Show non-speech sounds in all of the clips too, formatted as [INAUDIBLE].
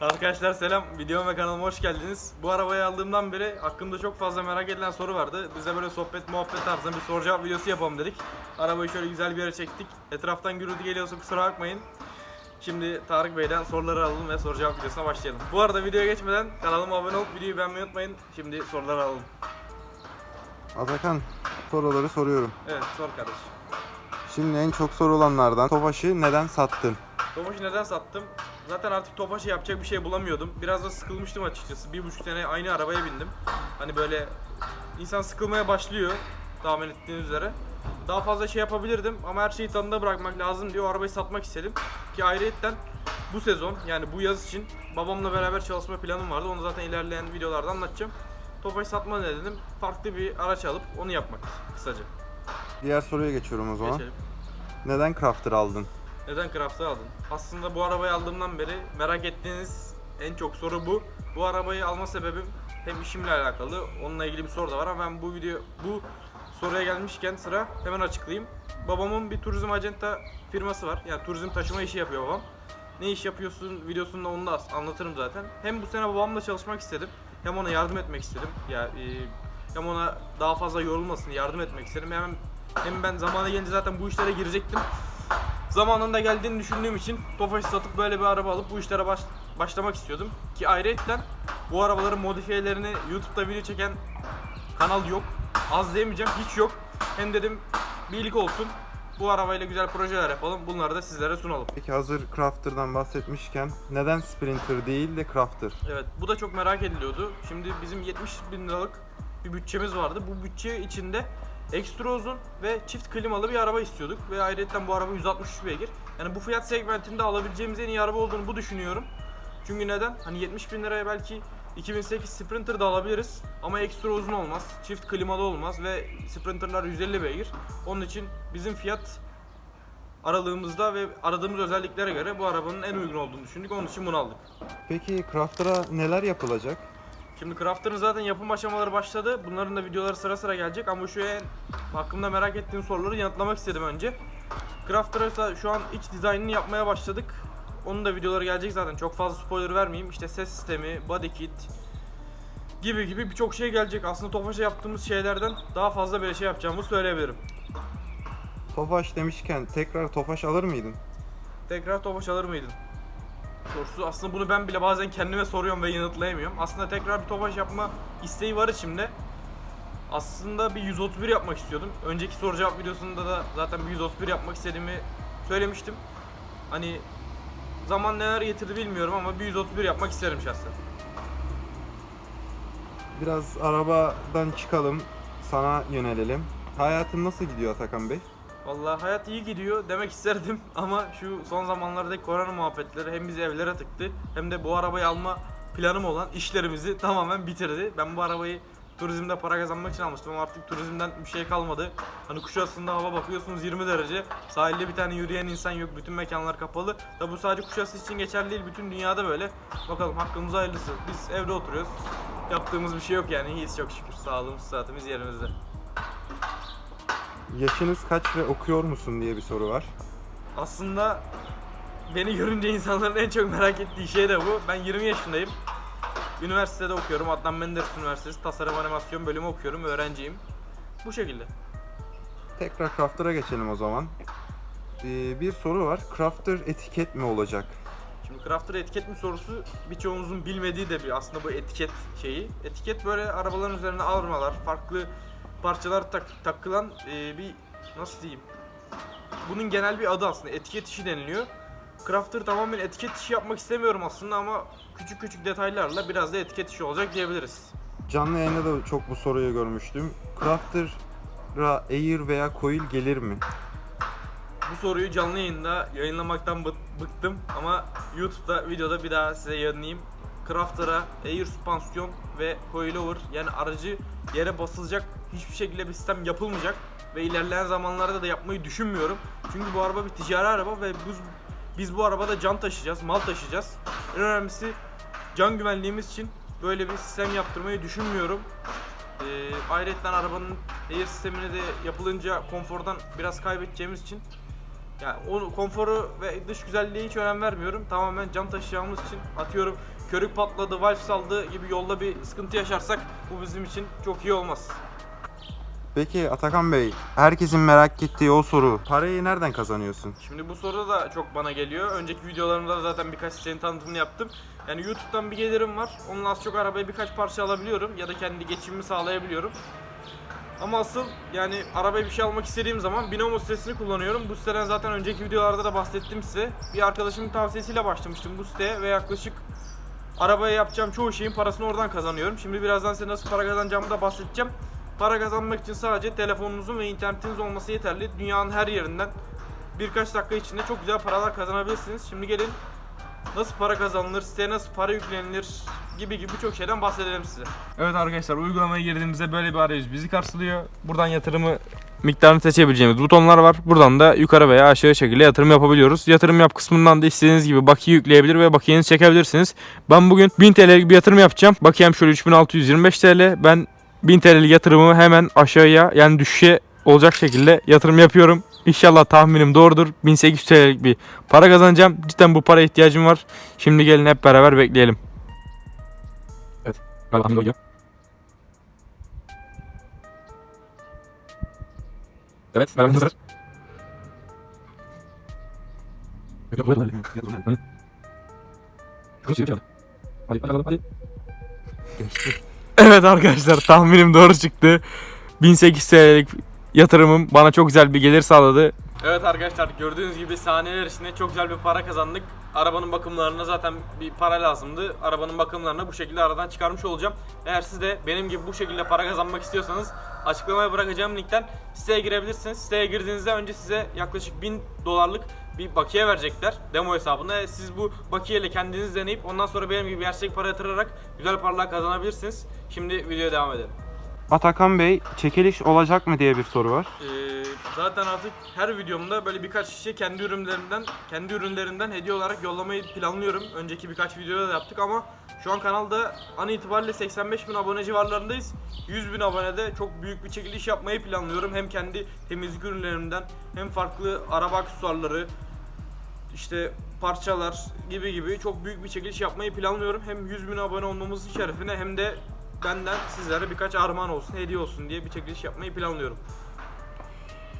Arkadaşlar selam. Videoma ve kanalıma hoş geldiniz. Bu arabayı aldığımdan beri hakkımda çok fazla merak edilen soru vardı. Biz de böyle sohbet muhabbet tarzında bir soru cevap videosu yapalım dedik. Arabayı şöyle güzel bir yere çektik. Etraftan gürültü geliyorsa kusura bakmayın. Şimdi Tarık Bey'den soruları alalım ve soru cevap videosuna başlayalım. Bu arada videoya geçmeden kanalıma abone olup videoyu beğenmeyi unutmayın. Şimdi soruları alalım. Atakan soruları soruyorum. Evet sor kardeş. Şimdi en çok sorulanlardan Tofaş'ı neden sattın? Tofaş'ı neden sattım? Zaten artık Tofaş'ı yapacak bir şey bulamıyordum. Biraz da sıkılmıştım açıkçası. Bir buçuk sene aynı arabaya bindim. Hani böyle insan sıkılmaya başlıyor tahmin ettiğiniz üzere. Daha fazla şey yapabilirdim ama her şeyi tadında bırakmak lazım diye o arabayı satmak istedim. Ki ayrıyetten bu sezon yani bu yaz için babamla beraber çalışma planım vardı. Onu zaten ilerleyen videolarda anlatacağım. Tofaş satma ne dedim? Farklı bir araç alıp onu yapmak kısaca. Diğer soruya geçiyorum o zaman. Geçelim. Neden Crafter aldın? Neden Craft'ı aldın? Aslında bu arabayı aldığımdan beri merak ettiğiniz en çok soru bu. Bu arabayı alma sebebim hem işimle alakalı, onunla ilgili bir soru da var ama ben bu video bu soruya gelmişken sıra hemen açıklayayım. Babamın bir turizm acenta firması var. Yani turizm taşıma işi yapıyor babam. Ne iş yapıyorsun videosunda onu da anlatırım zaten. Hem bu sene babamla çalışmak istedim. Hem ona yardım etmek istedim. Ya e, hem ona daha fazla yorulmasın yardım etmek istedim. Hem hem ben zamana gelince zaten bu işlere girecektim. Zamanında geldiğini düşündüğüm için Tofaş'ı satıp böyle bir araba alıp bu işlere baş- başlamak istiyordum. Ki ayrıca bu arabaların modifiyelerini YouTube'da video çeken kanal yok. Az diyemeyeceğim hiç yok. Hem dedim bir iyilik olsun. Bu arabayla güzel projeler yapalım. Bunları da sizlere sunalım. Peki hazır Crafter'dan bahsetmişken neden Sprinter değil de Crafter? Evet bu da çok merak ediliyordu. Şimdi bizim 70 bin liralık bir bütçemiz vardı. Bu bütçe içinde ekstra uzun ve çift klimalı bir araba istiyorduk. Ve ayrıca bu araba 163 beygir. Yani bu fiyat segmentinde alabileceğimiz en iyi araba olduğunu bu düşünüyorum. Çünkü neden? Hani 70 bin liraya belki 2008 Sprinter da alabiliriz ama ekstra uzun olmaz, çift klimalı olmaz ve Sprinter'lar 150 beygir. Onun için bizim fiyat aralığımızda ve aradığımız özelliklere göre bu arabanın en uygun olduğunu düşündük. Onun için bunu aldık. Peki Crafter'a neler yapılacak? Şimdi Crafter'ın zaten yapım aşamaları başladı. Bunların da videoları sıra sıra gelecek ama şu en hakkında merak ettiğim soruları yanıtlamak istedim önce. Crafter'a şu an iç dizaynını yapmaya başladık. Onun da videoları gelecek zaten. Çok fazla spoiler vermeyeyim. İşte ses sistemi, body kit gibi gibi birçok şey gelecek. Aslında Tofaş'a yaptığımız şeylerden daha fazla böyle şey yapacağımızı söyleyebilirim. Tofaş demişken tekrar Tofaş alır mıydın? Tekrar Tofaş alır mıydın? Sorusu aslında bunu ben bile bazen kendime soruyorum ve yanıtlayamıyorum. Aslında tekrar bir Tofaş yapma isteği var içimde. Aslında bir 131 yapmak istiyordum. Önceki soru cevap videosunda da zaten bir 131 yapmak istediğimi söylemiştim. Hani zaman neler getirdi bilmiyorum ama bir 131 yapmak isterim şahsen. Biraz arabadan çıkalım, sana yönelelim. Hayatın nasıl gidiyor Atakan Bey? Vallahi hayat iyi gidiyor demek isterdim [LAUGHS] ama şu son zamanlardaki korona muhabbetleri hem bizi evlere tıktı hem de bu arabayı alma planım olan işlerimizi [LAUGHS] tamamen bitirdi. Ben bu arabayı turizmde para kazanmak için almıştım ama artık turizmden bir şey kalmadı. Hani Kuşadası'nda hava bakıyorsunuz 20 derece. Sahilde bir tane yürüyen insan yok. Bütün mekanlar kapalı. Tabi bu sadece Kuşadası için geçerli değil. Bütün dünyada böyle. Bakalım hakkımız hayırlısı. Biz evde oturuyoruz. Yaptığımız bir şey yok yani. İyiyiz çok şükür. Sağlığımız, saatimiz yerimizde. Yaşınız kaç ve okuyor musun diye bir soru var. Aslında beni görünce insanların en çok merak ettiği şey de bu. Ben 20 yaşındayım. Üniversitede okuyorum. Adnan Menderes Üniversitesi Tasarım Animasyon bölümü okuyorum. Öğrenciyim. Bu şekilde. Tekrar Crafter'a geçelim o zaman. Ee, bir soru var. Crafter etiket mi olacak? Şimdi Crafter etiket mi sorusu birçoğumuzun bilmediği de bir aslında bu etiket şeyi. Etiket böyle arabaların üzerine armalar, farklı parçalar tak- takılan e, bir nasıl diyeyim? Bunun genel bir adı aslında etiket işi deniliyor. Crafter tamamen etiket işi yapmak istemiyorum aslında ama küçük küçük detaylarla biraz da etiket işi olacak diyebiliriz. Canlı yayında da çok bu soruyu görmüştüm. Crafter'a Air veya Coil gelir mi? Bu soruyu canlı yayında yayınlamaktan bı- bıktım ama YouTube'da videoda bir daha size yayınlayayım. Crafter'a air süspansiyon ve coilover yani aracı yere basılacak hiçbir şekilde bir sistem yapılmayacak ve ilerleyen zamanlarda da yapmayı düşünmüyorum. Çünkü bu araba bir ticari araba ve biz, biz bu arabada can taşıyacağız, mal taşıyacağız. En önemlisi can güvenliğimiz için böyle bir sistem yaptırmayı düşünmüyorum. Ee, ayrıca arabanın air sistemini de yapılınca konfordan biraz kaybedeceğimiz için Yani onu konforu ve dış güzelliğe hiç önem vermiyorum. Tamamen cam taşıyacağımız için atıyorum körük patladı, valf saldı gibi yolda bir sıkıntı yaşarsak bu bizim için çok iyi olmaz. Peki Atakan Bey, herkesin merak ettiği o soru. Parayı nereden kazanıyorsun? Şimdi bu soru da çok bana geliyor. Önceki videolarımda da zaten birkaç sitenin tanıtımını yaptım. Yani YouTube'dan bir gelirim var. Onunla az çok arabaya birkaç parça alabiliyorum ya da kendi geçimimi sağlayabiliyorum. Ama asıl yani arabaya bir şey almak istediğim zaman Binomo sitesini kullanıyorum. Bu siteden zaten önceki videolarda da bahsettim size. Bir arkadaşımın tavsiyesiyle başlamıştım bu siteye ve yaklaşık arabaya yapacağım çoğu şeyin parasını oradan kazanıyorum. Şimdi birazdan size nasıl para kazanacağımı da bahsedeceğim. Para kazanmak için sadece telefonunuzun ve internetiniz olması yeterli. Dünyanın her yerinden birkaç dakika içinde çok güzel paralar kazanabilirsiniz. Şimdi gelin nasıl para kazanılır, siteye nasıl para yüklenilir gibi gibi birçok şeyden bahsedelim size. Evet arkadaşlar uygulamaya girdiğimizde böyle bir arayüz bizi karşılıyor. Buradan yatırımı miktarını seçebileceğimiz butonlar var. Buradan da yukarı veya aşağı şekilde yatırım yapabiliyoruz. Yatırım yap kısmından da istediğiniz gibi bakiye yükleyebilir ve bakiyenizi çekebilirsiniz. Ben bugün 1000 TL'lik bir yatırım yapacağım. Bakiyem şöyle 3625 TL. Ben 1000 TL'lik yatırımımı hemen aşağıya yani düşüşe olacak şekilde yatırım yapıyorum. İnşallah tahminim doğrudur. 1800 TL'lik bir para kazanacağım. Cidden bu para ihtiyacım var. Şimdi gelin hep beraber bekleyelim. Evet. Galiba Evet. Beraber hazır. Hadi. Evet arkadaşlar tahminim doğru çıktı. 1800 TL'lik yatırımım bana çok güzel bir gelir sağladı. Evet arkadaşlar gördüğünüz gibi saniyeler içinde çok güzel bir para kazandık. Arabanın bakımlarına zaten bir para lazımdı. Arabanın bakımlarını bu şekilde aradan çıkarmış olacağım. Eğer siz de benim gibi bu şekilde para kazanmak istiyorsanız açıklamaya bırakacağım linkten siteye girebilirsiniz. Siteye girdiğinizde önce size yaklaşık 1000 dolarlık bir bakiye verecekler demo hesabına. Siz bu bakiyeyle kendiniz deneyip ondan sonra benim gibi gerçek para yatırarak güzel paralar kazanabilirsiniz. Şimdi videoya devam edelim. Atakan Bey, çekiliş olacak mı diye bir soru var. Ee, zaten artık her videomda böyle birkaç kişiye kendi ürünlerimden kendi ürünlerinden hediye olarak yollamayı planlıyorum. Önceki birkaç videoda da yaptık ama şu an kanalda an itibariyle 85 bin abone civarlarındayız. 100 bin abonede çok büyük bir çekiliş yapmayı planlıyorum. Hem kendi temizlik ürünlerimden hem farklı araba aksesuarları, işte parçalar gibi gibi çok büyük bir çekiliş yapmayı planlıyorum. Hem 100 bin abone olmamızın şerefine hem de benden sizlere birkaç armağan olsun, hediye olsun diye bir çekiliş yapmayı planlıyorum.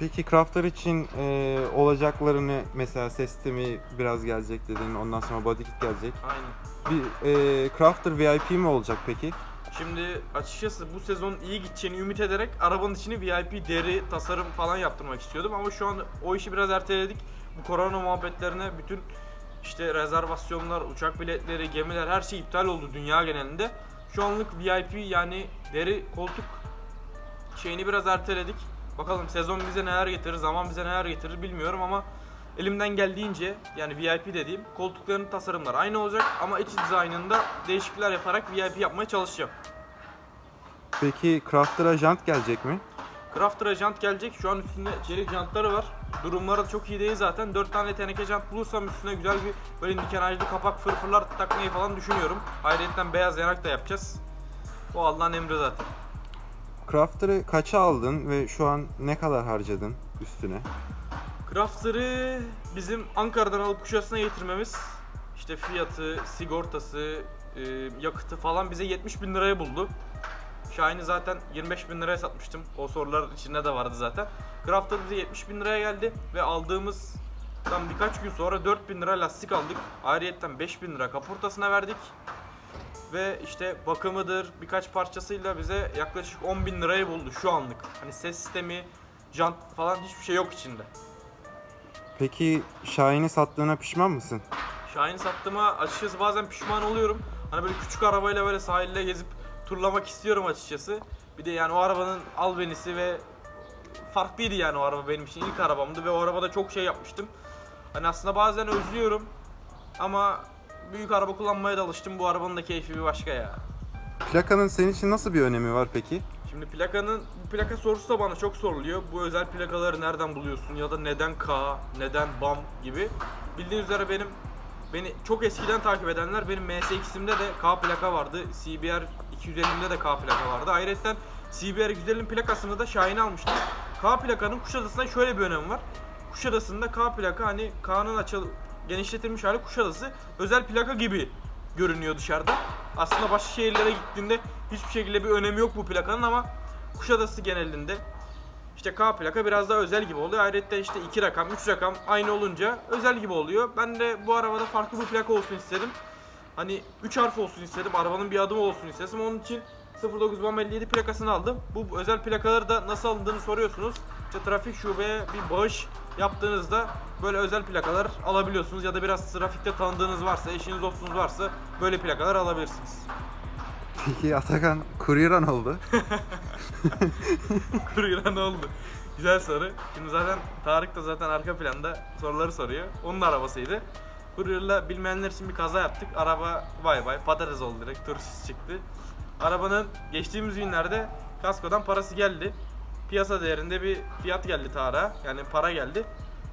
Peki Crafter için e, olacaklarını mesela ses sistemi biraz gelecek dedin. Ondan sonra body kit gelecek. Aynen. Bir e, Crafter VIP mi olacak peki? Şimdi açıkçası bu sezon iyi gideceğini ümit ederek arabanın içini VIP deri tasarım falan yaptırmak istiyordum ama şu an o işi biraz erteledik. Bu korona muhabbetlerine bütün işte rezervasyonlar, uçak biletleri, gemiler her şey iptal oldu dünya genelinde. Şu anlık VIP yani deri koltuk şeyini biraz erteledik. Bakalım sezon bize neler getirir, zaman bize neler getirir bilmiyorum ama elimden geldiğince yani VIP dediğim koltukların tasarımları aynı olacak ama iç dizaynında değişiklikler yaparak VIP yapmaya çalışacağım. Peki Crafter'a jant gelecek mi? Crafter'a jant gelecek. Şu an üstünde çelik jantları var. Durumları da çok iyi değil zaten. 4 tane teneke jant bulursam üstüne güzel bir böyle nikenajlı kapak fırfırlar takmayı falan düşünüyorum. Ayrıca beyaz yanak da yapacağız. O Allah'ın emri zaten. Crafter'ı kaça aldın ve şu an ne kadar harcadın üstüne? Crafter'ı bizim Ankara'dan alıp Kuşadası'na getirmemiz işte fiyatı, sigortası, e, yakıtı falan bize 70 bin liraya buldu. Şahin'i zaten 25 bin liraya satmıştım. O sorular içinde de vardı zaten. Crafter bize 70 bin liraya geldi ve aldığımızdan birkaç gün sonra 4 bin lira lastik aldık. Ayrıyetten 5 bin lira kaportasına verdik. Ve işte bakımıdır birkaç parçasıyla bize yaklaşık 10 bin lirayı buldu şu anlık. Hani ses sistemi, jant falan hiçbir şey yok içinde. Peki Şahin'i sattığına pişman mısın? Şahin'i sattığıma açıkçası bazen pişman oluyorum. Hani böyle küçük arabayla böyle sahilde gezip turlamak istiyorum açıkçası. Bir de yani o arabanın albenisi ve farklıydı yani o araba benim için ilk arabamdı ve o arabada çok şey yapmıştım. Hani aslında bazen özlüyorum ama büyük araba kullanmaya da alıştım. Bu arabanın da keyfi bir başka ya. Plakanın senin için nasıl bir önemi var peki? Şimdi plakanın bu plaka sorusu da bana çok soruluyor. Bu özel plakaları nereden buluyorsun ya da neden K, neden BAM gibi. Bildiğiniz üzere benim beni çok eskiden takip edenler benim MSX'imde de K plaka vardı. CBR 250'imde de K plaka vardı. Ayrıca CBR 250'nin plakasını da Şahin'e almıştım. K plakanın Kuşadası'nda şöyle bir önemi var. Kuşadası'nda K plaka hani K'nın açıl genişletilmiş hali Kuşadası özel plaka gibi görünüyor dışarıda. Aslında başka şehirlere gittiğinde hiçbir şekilde bir önemi yok bu plakanın ama Kuşadası genelinde işte K plaka biraz daha özel gibi oluyor. Ayrıca işte 2 rakam, 3 rakam aynı olunca özel gibi oluyor. Ben de bu arabada farklı bir plaka olsun istedim. Hani 3 harf olsun istedim. Arabanın bir adımı olsun istedim. Onun için 0957 plakasını aldım. Bu özel plakaları da nasıl alındığını soruyorsunuz. İşte trafik şubeye bir bağış yaptığınızda böyle özel plakalar alabiliyorsunuz ya da biraz trafikte tanıdığınız varsa, eşiniz dostunuz varsa böyle plakalar alabilirsiniz. Peki Atakan kuryeran oldu. [LAUGHS] Kurye'den ne oldu? Güzel soru. Şimdi zaten Tarık da zaten arka planda soruları soruyor. Onun arabasıydı. Courier'la bilmeyenler için bir kaza yaptık. Araba vay vay patates oldu direkt turist çıktı. Arabanın geçtiğimiz günlerde kaskodan parası geldi. Piyasa değerinde bir fiyat geldi Tarık'a. Yani para geldi.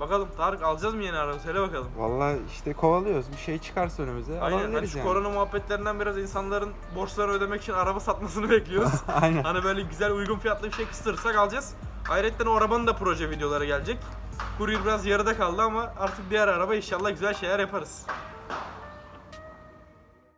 Bakalım Tarık alacağız mı yeni araba? Söyle bakalım. Vallahi işte kovalıyoruz. Bir şey çıkarsa önümüze Aynen hani alabiliriz şu yani. korona muhabbetlerinden biraz insanların borçlarını ödemek için araba satmasını [LAUGHS] bekliyoruz. [LAUGHS] Aynen. Hani böyle güzel uygun fiyatlı bir şey kıstırırsak alacağız. Ayrıca o arabanın da proje videoları gelecek. Courier biraz yarıda kaldı ama artık diğer araba inşallah güzel şeyler yaparız.